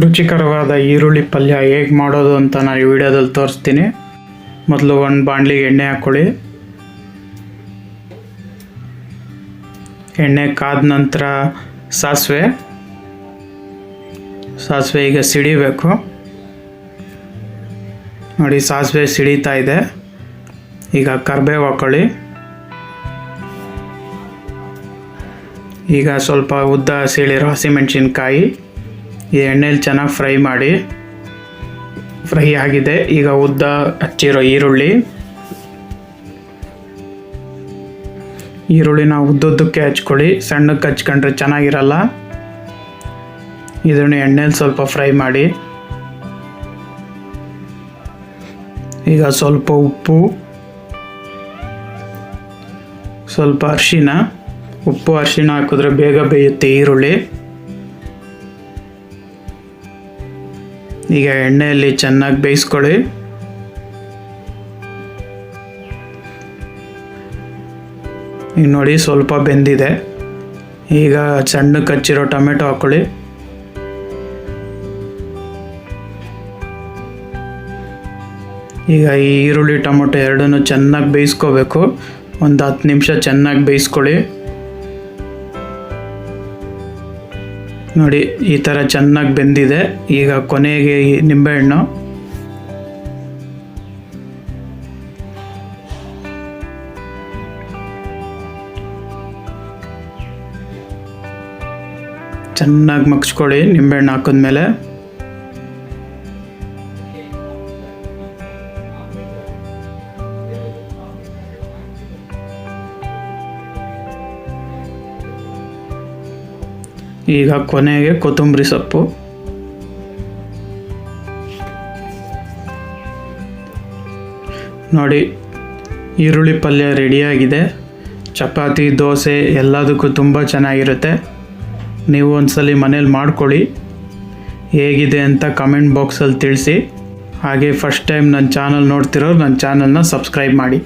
ರುಚಿಕರವಾದ ಈರುಳ್ಳಿ ಪಲ್ಯ ಹೇಗೆ ಮಾಡೋದು ಅಂತ ನಾನು ಈ ವಿಡಿಯೋದಲ್ಲಿ ತೋರಿಸ್ತೀನಿ. ಮೊದಲು ಒಂದು ಬಾಣಲಿಗೆ ಎಣ್ಣೆ ಹಾಕ್ಕೊಳ್ಳಿ ಎಣ್ಣೆ ಕಾದ ನಂತರ ಸಾಸಿವೆ. ಸಾಸಿವೆ ಈಗ ಸಿಡಿಬೇಕು. ನೋಡಿ ಸಾಸಿವೆ ಸಿಡಿತಾ ಇದೆ. ಈಗ ಕರ್ಬೇವು ಹಾಕ್ಕೊಳ್ಳಿ ಈಗ ಸ್ವಲ್ಪ ಉದ್ದ ಸೀಳಿರೋ ಹಸಿಮೆಣಸಿನ್ಕಾಯಿ. ಈ ಎಣ್ಣೆಯಲ್ಲಿ ಚೆನ್ನಾಗಿ ಫ್ರೈ ಮಾಡಿ ಫ್ರೈ ಆಗಿದೆ. ಈಗ ಉದ್ದ ಹಚ್ಚಿರೋ ಈರುಳ್ಳಿ. ಈರುಳ್ಳಿನ ಉದ್ದುದ್ದಕ್ಕೆ ಹಚ್ಕೊಳ್ಳಿ. ಸಣ್ಣಕ್ಕೆ ಹಚ್ಕೊಂಡ್ರೆ ಚೆನ್ನಾಗಿರಲ್ಲ. ಇದನ್ನು ಎಣ್ಣೆಲಿ ಸ್ವಲ್ಪ ಫ್ರೈ ಮಾಡಿ. ಈಗ ಸ್ವಲ್ಪ ಉಪ್ಪು. ಸ್ವಲ್ಪ ಅರಿಶಿನ. ಉಪ್ಪು, ಅರಿಶಿನ ಹಾಕಿದ್ರೆ ಬೇಗ ಬೇಯುತ್ತೆ ಈರುಳ್ಳಿ. ಈಗ ಎಣ್ಣೆಯಲ್ಲಿ ಚೆನ್ನಾಗಿ ಬೇಯಿಸ್ಕೊಳ್ಳಿ. ಈಗ ನೋಡಿ ಸ್ವಲ್ಪ ಬೆಂದಿದೆ. ಈಗ ಸಣ್ಣ ಕಚ್ಚಿರೋ ಟೊಮೆಟೊ ಹಾಕ್ಕೊಳ್ಳಿ ಈಗ ಈ ಈರುಳ್ಳಿ ಟೊಮೆಟೊ ಎರಡನ್ನೂ ಚೆನ್ನಾಗಿ ಬೇಯಿಸ್ಕೋಬೇಕು. ಒಂದು ಹತ್ತು ನಿಮಿಷ ಚೆನ್ನಾಗಿ ಬೇಯಿಸ್ಕೊಳ್ಳಿ. ನೋಡಿ ಈ ಥರ ಚೆನ್ನಾಗಿ ಬೆಂದಿದೆ. ಈಗ ಕೊನೆಗೆ ಈ ನಿಂಬೆಹಣ್ಣು. ಚೆನ್ನಾಗಿ ಮಗ್ಸ್ಕೊಳ್ಳಿ ನಿಂಬೆಹಣ್ಣು ಹಾಕಿದ್ಮೇಲೆ. ಈಗ ಕೊನೆಗೆ ಕೊತ್ತಂಬರಿ ಸೊಪ್ಪು. ನೋಡಿ, ಈರುಳ್ಳಿ ಪಲ್ಯ ರೆಡಿಯಾಗಿದೆ. ಚಪಾತಿ, ದೋಸೆ ಎಲ್ಲದಕ್ಕೂ ತುಂಬ ಚೆನ್ನಾಗಿರುತ್ತೆ. ನೀವು ಒಂದ್ಸಲಿ ಮನೇಲಿ ಮಾಡ್ಕೊಳ್ಳಿ. ಹೇಗಿದೆ ಅಂತ ಕಮೆಂಟ್ ಬಾಕ್ಸಲ್ಲಿ ತಿಳಿಸಿ. ಹಾಗೆ ಫಸ್ಟ್ ಟೈಮ್ ನನ್ನ ಚಾನಲ್ ನೋಡ್ತಿರೋರು ನನ್ನ ಚಾನಲ್ನ ಸಬ್ಸ್ಕ್ರೈಬ್ ಮಾಡಿ.